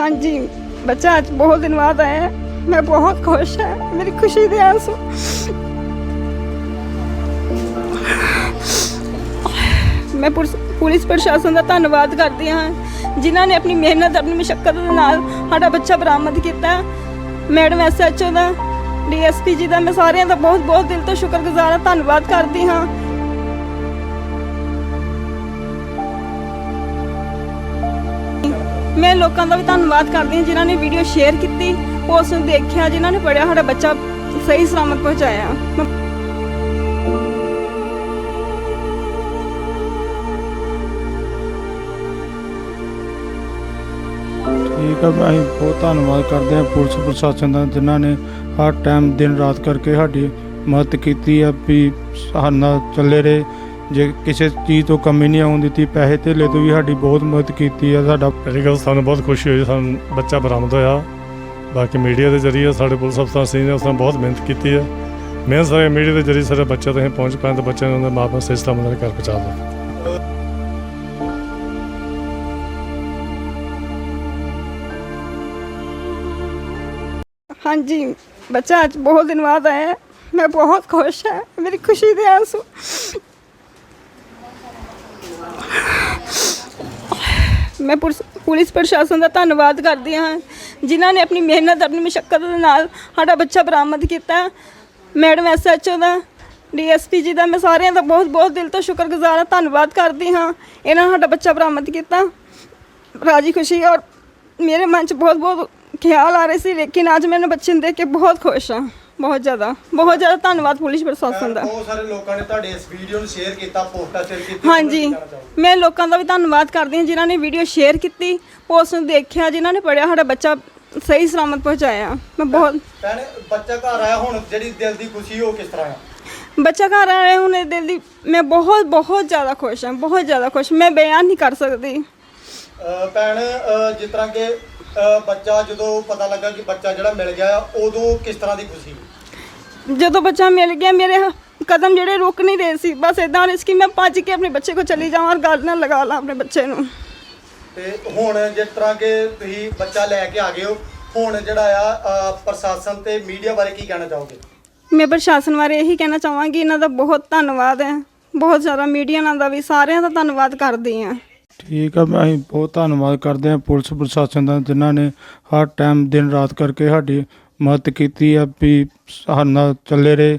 ਹਾਂਜੀ, ਬੱਚਾ ਅੱਜ ਬਹੁਤ ਦਿਨ ਬਾਅਦ ਆਇਆ ਹੈ। ਮੈਂ ਬਹੁਤ ਖੁਸ਼ ਹਾਂ, ਮੇਰੀ ਖੁਸ਼ੀ ਦੇ ਆਂਸੂ। ਮੈਂ ਪੁਲਿਸ ਪੁਲਿਸ ਪ੍ਰਸ਼ਾਸਨ ਦਾ ਧੰਨਵਾਦ ਕਰਦੀ ਹਾਂ, ਜਿਨ੍ਹਾਂ ਨੇ ਆਪਣੀ ਮਿਹਨਤ, ਆਪਣੀ ਮੁਸ਼ਕਲ ਦੇ ਨਾਲ ਸਾਡਾ ਬੱਚਾ ਬਰਾਮਦ ਕੀਤਾ। ਮੈਡਮ ਐਸਐਚਓ ਦਾ ਡੀਐਸਪੀ ਜੀ ਦਾ, ਮੈਂ ਸਾਰਿਆਂ ਦਾ ਬਹੁਤ ਬਹੁਤ ਦਿਲ ਤੋਂ ਸ਼ੁਕਰਗੁਜ਼ਾਰ ਹਾਂ, ਧੰਨਵਾਦ ਕਰਦੀ ਹਾਂ। ਮੈਂ ਲੋਕਾਂ ਦਾ ਵੀ ਧੰਨਵਾਦ ਕਰਦੀ ਹਾਂ ਜਿਨ੍ਹਾਂ ਨੇ ਵੀਡੀਓ ਸ਼ੇਅਰ ਕੀਤੀ, ਉਸ ਨੂੰ ਦੇਖਿਆ, ਜਿਨ੍ਹਾਂ ਨੇ ਪੜਿਆ ਸਾਡਾ ਬੱਚਾ ਸਹੀ ਸਲਾਮਤ ਪਹੁੰਚਾਇਆ। ਠੀਕ ਆ ਅਸੀਂ ਬਹੁਤ ਧੰਨਵਾਦ ਕਰਦੇ ਹਾਂ ਪੁਲਿਸ ਪ੍ਰਸ਼ਾਸਨ ਦਾ, ਜਿਨ੍ਹਾਂ ਨੇ ਹਰ ਟਾਈਮ ਦਿਨ ਰਾਤ ਕਰਕੇ ਸਾਡੀ ਮਦਦ ਕੀਤੀ ਆ ਵੀ ਸਾਡੇ ਚੱਲੇ ਰਹੇ। ਜੇ ਕਿਸੇ ਚੀਜ਼ ਤੋਂ ਕਮੀ ਨਹੀਂ ਆਉਣ ਦਿੱਤੀ ਪੈਸੇ ਧੇਲੇ ਤੋਂ ਵੀ ਸਾਡੀ ਬਹੁਤ ਮਦਦ ਕੀਤੀ ਆ ਸਾਡਾ ਪਹਿਲੀ ਗੱਲ ਸਾਨੂੰ ਬਹੁਤ ਖੁਸ਼ੀ ਹੋਈ ਸਾਨੂੰ ਬੱਚਾ ਬਰਾਮਦ ਹੋਇਆ। ਬਾਕੀ ਮੀਡੀਆ ਦੇ ਜ਼ਰੀਏ ਸਾਡੇ ਪੁਲਿਸ ਅਫਸਰ ਸੀ ਨੇ ਉਸਨੇ ਬਹੁਤ ਮਿਹਨਤ ਕੀਤੀ ਹੈ ਮਿਹਨਤ ਸਾਰੇ ਮੀਡੀਆ ਦੇ ਜ਼ਰੀਏ ਸਾਰੇ ਬੱਚਾ ਤੱਕ ਪਹੁੰਚ ਪਾਏ ਤਾਂ ਬੱਚੇ ਨੂੰ ਉਹਨਾਂ ਦੇ ਮਾਪੇ ਸਹੀ ਸਲਾਮਤ ਨਾਲ ਘਰ ਪਹੁੰਚਾ ਦਿੱਤਾ ਹਾਂਜੀ ਬੱਚਾ ਅੱਜ ਬਹੁਤ ਦਿਨ ਬਾਅਦ ਆਇਆ। ਮੈਂ ਬਹੁਤ ਖੁਸ਼ ਹਾਂ ਮੇਰੀ ਖੁਸ਼ੀ ਦੇ ਆਂਸੂ। ਮੈਂ ਪੁਲਿਸ ਪੁਲਿਸ ਪ੍ਰਸ਼ਾਸਨ ਦਾ ਧੰਨਵਾਦ ਕਰਦੀ ਹਾਂ ਜਿਨ੍ਹਾਂ ਨੇ ਆਪਣੀ ਮਿਹਨਤ, ਆਪਣੀ ਮਸ਼ੱਕਤ ਦੇ ਨਾਲ ਸਾਡਾ ਬੱਚਾ ਬਰਾਮਦ ਕੀਤਾ। ਮੈਡਮ ਐਸਐਚਓ ਦਾ ਡੀਐਸਪੀ ਜੀ ਦਾ, ਮੈਂ ਸਾਰਿਆਂ ਦਾ ਬਹੁਤ ਬਹੁਤ ਦਿਲ ਤੋਂ ਸ਼ੁਕਰਗੁਜ਼ਾਰ ਹਾਂ, ਧੰਨਵਾਦ ਕਰਦੀ ਹਾਂ ਇਹਨਾਂ ਨੇ ਸਾਡਾ ਬੱਚਾ ਬਰਾਮਦ ਕੀਤਾ। ਰਾਜੀ ਖੁਸ਼ੀ ਔਰ ਮੇਰੇ ਮਨ 'ਚ ਬਹੁਤ ਬਹੁਤ ਖਿਆਲ ਆ ਰਹੇ ਸੀ, ਲੇਕਿਨ ਅੱਜ ਮੈਨੂੰ ਬੱਚੇ ਨੂੰ ਦੇਖ ਕੇ ਬਹੁਤ ਖੁਸ਼ ਹਾਂ। ਬਹੁਤ ਜ਼ਿਆਦਾ ਬਹੁਤ ਜ਼ਿਆਦਾ ਧੰਨਵਾਦ ਪੁਲਿਸ ਪ੍ਰਸ਼ਾਸਨ ਦਾ। ਬਹੁਤ ਸਾਰੇ ਲੋਕਾਂ ਨੇ ਤੁਹਾਡੇ ਇਸ ਵੀਡੀਓ ਨੂੰ ਸ਼ੇਅਰ ਕੀਤਾ ਪੋਸਟਾਂ ਸ਼ੇਅਰ ਕੀਤੀ ਹਾਂਜੀ ਮੈਂ ਲੋਕਾਂ ਦਾ ਵੀ ਧੰਨਵਾਦ ਕਰਦੀ ਹਾਂ ਜਿਨ੍ਹਾਂ ਨੇ ਵੀਡੀਓ ਸ਼ੇਅਰ ਕੀਤੀ ਪੋਸਟ ਨੂੰ ਦੇਖਿਆ ਜਿਨ੍ਹਾਂ ਨੇ ਪੜਿਆ ਸਾਡਾ ਬੱਚਾ ਸਹੀ ਸਲਾਮਤ ਪਹੁੰਚਾਇਆ। ਮੈਂ ਬਹੁਤ ਭੈਣ ਬੱਚਾ ਘਰ ਆਇਆ ਹੁਣ ਜਿਹੜੀ ਦਿਲ ਦੀ ਖੁਸ਼ੀ ਉਹ ਕਿਸ ਤਰ੍ਹਾਂ ਆ? ਬੱਚਾ ਘਰ ਆਇਆ ਹੁਣ ਇਹ ਦਿਲ ਦੀ ਮੈਂ ਬਹੁਤ ਬਹੁਤ ਜ਼ਿਆਦਾ ਖੁਸ਼ ਹਾਂ ਬਹੁਤ ਜ਼ਿਆਦਾ ਖੁਸ਼ ਮੈਂ ਬਿਆਨ ਨਹੀਂ ਕਰ ਸਕਦੀ। ਭੈਣ ਜਿਸ ਤਰ੍ਹਾਂ ਕਿ ਬੱਚਾ ਜਦੋਂ ਪਤਾ ਲੱਗਾ ਕਿ ਬੱਚਾ ਜਿਹੜਾ ਮਿਲ ਗਿਆ ਉਦੋਂ ਕਿਸ ਤਰ੍ਹਾਂ ਦੀ ਖੁਸ਼ੀ? ਜਦੋਂ ਬੱਚਾ ਮਿਲ ਗਿਆ ਮੇਰੇ ਕਦਮ ਜਿਹੜੇ ਰੁਕ ਨਹੀਂ ਰਹੇ ਸੀ। ਬਸ ਇਦਾਂ ਰਿਹਾ ਸੀ ਕਿ ਮੈਂ ਭੱਜ ਕੇ ਆਪਣੇ ਬੱਚੇ ਕੋਲ ਚਲੀ ਜਾਵਾਂ ਔਰ ਗੱਲ ਨਾਲ ਲਗਾ ਲਾਂ ਆਪਣੇ ਬੱਚੇ ਨੂੰ। ਤੇ ਹੁਣ ਜਿਸ ਤਰ੍ਹਾਂ ਕਿ ਤੁਸੀਂ ਬੱਚਾ ਲੈ ਕੇ ਆ ਗਏ ਹੋ ਹੁਣ ਜਿਹੜਾ ਆ ਪ੍ਰਸ਼ਾਸਨ ਤੇ ਮੀਡੀਆ ਬਾਰੇ ਕੀ ਕਹਿਣਾ ਚਾਹੋਗੇ? ਮੈਂ ਪ੍ਰਸ਼ਾਸਨ ਬਾਰੇ ਇਹੀ ਕਹਿਣਾ ਚਾਹਾਂਗੀ ਇਹਨਾਂ ਦਾ ਬਹੁਤ ਧੰਨਵਾਦ ਹੈ। ਬਹੁਤ ਜ਼ਿਆਦਾ ਮੀਡੀਆ ਨਾਲ ਦਾ ਵੀ ਸਾਰਿਆਂ ਦਾ ਧੰਨਵਾਦ ਕਰਦੀ ਹਾਂ। ਠੀਕ ਆ, ਮੈਂ ਅਸੀਂ ਬਹੁਤ ਧੰਨਵਾਦ ਕਰਦੇ ਹਾਂ ਪੁਲਿਸ ਪ੍ਰਸ਼ਾਸਨ ਦਾ, ਜਿਨ੍ਹਾਂ ਨੇ ਹਰ ਟਾਈਮ ਦਿਨ ਰਾਤ ਕਰਕੇ ਸਾਡੀ ਮਦਦ ਕੀਤੀ ਆ ਵੀ ਸਾਡੇ ਨਾਲ ਚੱਲੇ ਰਹੇ।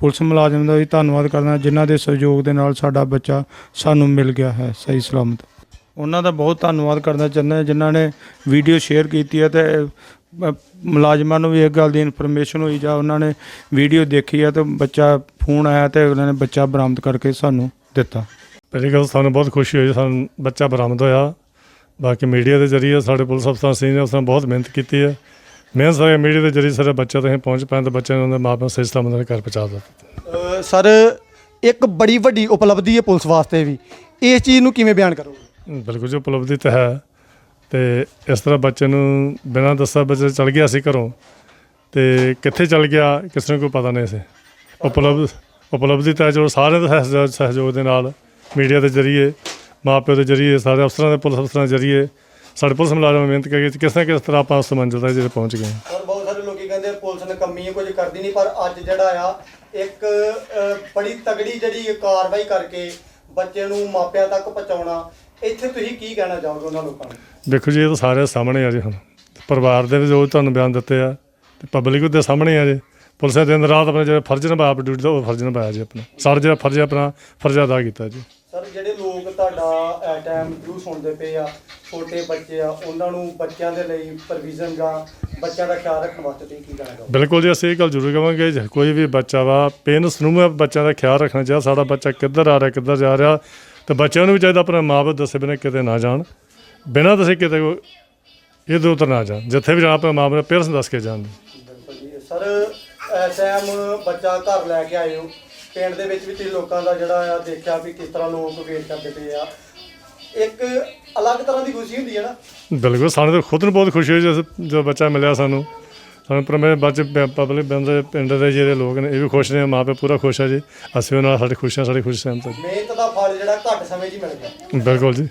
ਪੁਲਿਸ ਮੁਲਾਜ਼ਮ ਦਾ ਵੀ ਧੰਨਵਾਦ ਕਰਦਾ, ਜਿਨ੍ਹਾਂ ਦੇ ਸਹਿਯੋਗ ਦੇ ਨਾਲ ਸਾਡਾ ਬੱਚਾ ਸਾਨੂੰ ਮਿਲ ਗਿਆ ਹੈ, ਸਹੀ ਸਲਾਮਤ। ਉਹਨਾਂ ਦਾ ਬਹੁਤ ਧੰਨਵਾਦ ਕਰਨਾ ਚਾਹੁੰਦਾ ਜਿਨ੍ਹਾਂ ਨੇ ਵੀਡੀਓ ਸ਼ੇਅਰ ਕੀਤੀ ਹੈ ਤੇ ਮੁਲਾਜ਼ਮਾਂ ਨੂੰ ਵੀ ਇਹ ਗੱਲ ਦੀ ਇਨਫੋਰਮੇਸ਼ਨ ਹੋਈ ਜਾਂ ਉਹਨਾਂ ਨੇ ਵੀਡੀਓ ਦੇਖੀ ਹੈ ਤੇ ਬੱਚਾ ਫੋਨ ਆਇਆ ਤੇ ਉਹਨਾਂ ਨੇ ਬੱਚਾ ਬਰਾਮਦ ਕਰਕੇ ਸਾਨੂੰ ਦਿੱਤਾ। ਪਹਿਲੀ ਗੱਲ ਸਾਨੂੰ ਬਹੁਤ ਖੁਸ਼ੀ ਹੋਈ ਸਾਨੂੰ ਬੱਚਾ ਬਰਾਮਦ ਹੋਇਆ। ਬਾਕੀ ਮੀਡੀਆ ਦੇ ਜ਼ਰੀਏ ਸਾਡੇ ਪੁਲਿਸ ਅਫਸਰ ਸੀ ਨੇ ਉਸਨੇ ਬਹੁਤ ਮਿਹਨਤ ਕੀਤੀ ਹੈ। ਮਿਹਨਤ ਸਾਰੇ ਮੀਡੀਆ ਦੇ ਜ਼ਰੀਏ ਸਾਰੇ ਬੱਚਾ ਤੱਕ ਪਹੁੰਚ ਪਾਏ ਤਾਂ ਬੱਚੇ ਨੂੰ ਉਹਨਾਂ ਦੇ ਮਾਪੇ ਸਹੀ ਸਲਾਮਤ ਨਾਲ ਘਰ ਪਹੁੰਚਾ ਦਿੱਤਾ। ਅਹ ਸਰ ਇੱਕ ਬੜੀ ਵੱਡੀ ਉਪਲਬਧੀ ਹੈ ਪੁਲਿਸ ਵਾਸਤੇ ਵੀ। ਇਸ ਚੀਜ਼ ਨੂੰ ਕਿਵੇਂ ਬਿਆਨ ਕਰੋਗੇ? ਬਿਲਕੁਲ ਜੀ ਉਪਲਬਧੀ ਤਾਂ ਹੈ। ਤੇ ਇਸ ਤਰ੍ਹਾਂ ਬੱਚੇ ਨੂੰ ਬਿਨਾਂ ਦੱਸਿਆ ਬੱਚਾ ਚਲ ਗਿਆ ਸੀ ਘਰੋਂ। ਤੇ ਕਿੱਥੇ ਚਲ ਗਿਆ ਕਿਸੇ ਨੂੰ ਕੋਈ ਪਤਾ ਨਹੀਂ ਸੀ। ਉਪਲਬਧ ਉਪਲਬਧੀ ਤਾਂ ਜੋ ਸਾਰਿਆਂ ਦੇ ਸਹਿਯੋਗ- ਸਹਿਯੋਗ ਦੇ ਨਾਲ ਮੀਡੀਆ ਦੇ ਜ਼ਰੀਏ ਮਾਪਿਓ ਦੇ ਜ਼ਰੀਏ ਸਾਰੇ ਅਫਸਰਾਂ ਦੇ ਪੁਲਿਸ ਅਫਸਰਾਂ ਦੇ ਜ਼ਰੀਏ ਸਾਡੇ ਪੁਲਿਸ ਮੁਲਾਜ਼ਮ ਮਿਹਨਤ ਕਰਕੇ ਕਿਸ ਨਾ ਕਿਸ ਤਰ੍ਹਾਂ ਆਪਾਂ ਉਸ ਮੰਜ਼ਿਲ ਤੱਕ ਜਿਹੜੇ ਪਹੁੰਚ ਗਏ। ਹਾਂ। ਔਰ ਬਹੁਤ ਸਾਰੇ ਲੋਕੀ ਕਹਿੰਦੇ ਪੁਲਿਸ ਨੇ ਕੰਮੀ ਹੈ ਕੁਝ ਕਰਦੀ ਨਹੀਂ ਪਰ ਅੱਜ ਜਿਹੜਾ ਆ ਇੱਕ ਅਹ, ਬੜੀ ਤਗੜੀ ਜਿਹੜੀ ਕਾਰਵਾਈ ਕਰਕੇ ਬੱਚੇ ਨੂੰ ਮਾਪਿਆਂ ਤੱਕ ਪਹੁੰਚਾਉਣਾ ਇੱਥੇ ਤੁਸੀਂ ਕੀ ਕਹਿਣਾ ਚਾਹੋਗੇ ਉਹਨਾਂ ਲੋਕਾਂ ਨੂੰ? ਦੇਖੋ ਜੀ ਇਹ ਤਾਂ ਸਾਰੇ ਸਾਹਮਣੇ ਆ ਜੀ ਹੁਣ। ਪਰਿਵਾਰ ਦੇ ਵੀ ਜੋ ਤੁਹਾਨੂੰ ਬਿਆਨ ਦਿੱਤੇ ਆ ਤੇ ਪਬਲਿਕ ਦੇ ਸਾਹਮਣੇ ਆ ਜੀ। ਪੁਲਿਸ ਨੇ ਦਿਨ ਰਾਤ ਆਪਣਾ ਜਿਹੜਾ ਫਰਜ਼ ਨਿਭਾਇਆ ਆਪਣੀ ਡਿਊਟੀ ਦਾ ਉਹ ਫਰਜ਼ ਨਿਭਾਇਆ ਜੀ ਆਪਣਾ। ਸਾਡਾ ਜਿਹੜਾ ਫਰਜ਼ ਹੈ ਆਪਣਾ ਫਰਜ਼ ਅਦਾ ਕੀਤਾ ਜੀ। ਸਰ ਜਿਹੜੇ ਲੋਕ ਤੁਹਾਡਾ ਐ ਟਾਈਮ ਵਿਊ ਸੁਣਦੇ ਪਏ ਆ ਛੋਟੇ ਬੱਚੇ ਆ ਉਹਨਾਂ ਨੂੰ ਬੱਚਿਆਂ ਦੇ ਲਈ ਪ੍ਰੋਵੀਜ਼ਨ ਜਾਂ ਬੱਚਿਆਂ ਦਾ ਖਿਆਲ ਰੱਖਣ ਵਾਸਤੇ ਤੁਸੀਂ ਕੀ ਕਹਿਣਾ ਚਾਹੋਗੇ? ਬਿਲਕੁਲ ਜੀ ਅਸੀਂ ਇਹ ਗੱਲ ਜ਼ਰੂਰ ਕਹਾਂਗੇ ਜੇ ਕੋਈ ਵੀ ਬੱਚਾ ਵਾ ਪੇਰੈਂਟਸ ਨੂੰ ਵੀ ਬੱਚਿਆਂ ਦਾ ਖਿਆਲ ਰੱਖਣਾ ਚਾਹੀਦਾ ਸਾਡਾ ਬੱਚਾ ਕਿੱਧਰ ਆ ਰਿਹਾ ਕਿੱਧਰ ਜਾ ਰਿਹਾ ਤੇ ਬੱਚਿਆਂ ਨੂੰ ਵੀ ਚਾਹੀਦਾ ਆਪਣੇ ਮਾਪੇ ਦੱਸੇ ਬਿਨਾਂ ਕਿਤੇ ਨਾ ਜਾਣ ਬਿਨਾਂ ਦੱਸੇ ਕਿਤੇ ਇਹ ਉਧਰ ਨਾ ਜਾਣ ਜਿੱਥੇ ਵੀ ਜਾਣਾ ਆਪਣੇ ਮਾਂ ਪਿਓ ਪੇਰੈਂਟਸ ਦੱਸ ਕੇ ਜਾਣ। ਬਿਲਕੁਲ ਜੀ ਸਰ ਟਾਈਮ ਬੱਚਾ ਘਰ ਲੈ ਕੇ ਆਏ ਹੋ ਪਿੰਡ ਦੇ ਵਿੱਚ ਵੀ ਤੁਸੀਂ ਲੋਕਾਂ ਦਾ ਜਿਹੜਾ ਆ ਦੇਖਿਆ ਵੀ ਕਿਸ ਤਰ੍ਹਾਂ ਲੋਕ ਵੇਟ ਕਰਦੇ ਪਏ ਆ। ਇੱਕ ਅਲੱਗ ਤਰ੍ਹਾਂ ਦੀ ਖੁਸ਼ੀ ਹੁੰਦੀ ਹੈ ਨਾ। ਬਿਲਕੁਲ ਸਾਨੂੰ ਤਾਂ ਖੁਦ ਨੂੰ ਬਹੁਤ ਖੁਸ਼ੀ ਹੋਈ ਜਦੋਂ ਜਦੋਂ ਬੱਚਾ ਮਿਲਿਆ ਸਾਨੂੰ। ਸਾਨੂੰ ਪਰ ਮੇਰੇ ਬੱਚੇ ਪਬਲਿਕ ਬੰਦੇ ਪਿੰਡ ਦੇ ਜਿਹੜੇ ਲੋਕ ਨੇ ਇਹ ਵੀ ਖੁਸ਼ ਨੇ ਮਾਂ ਪਿਓ ਪੂਰਾ ਖੁਸ਼ ਹੈ ਜੀ। ਅਸੀਂ ਉਹਨਾਂ ਨਾਲ ਸਾਡੀ ਖੁਸ਼ੀਆਂ ਸਾਡੀ ਖੁਸ਼ੀ ਸਹਿਮਤ ਹੈ ਮਿਹਨਤ ਦਾ ਫਲ ਜਿਹੜਾ ਘੱਟ ਸਮੇਂ 'ਚ ਹੀ ਮਿਲ ਗਿਆ। ਜੀ। ਬਿਲਕੁਲ ਜੀ।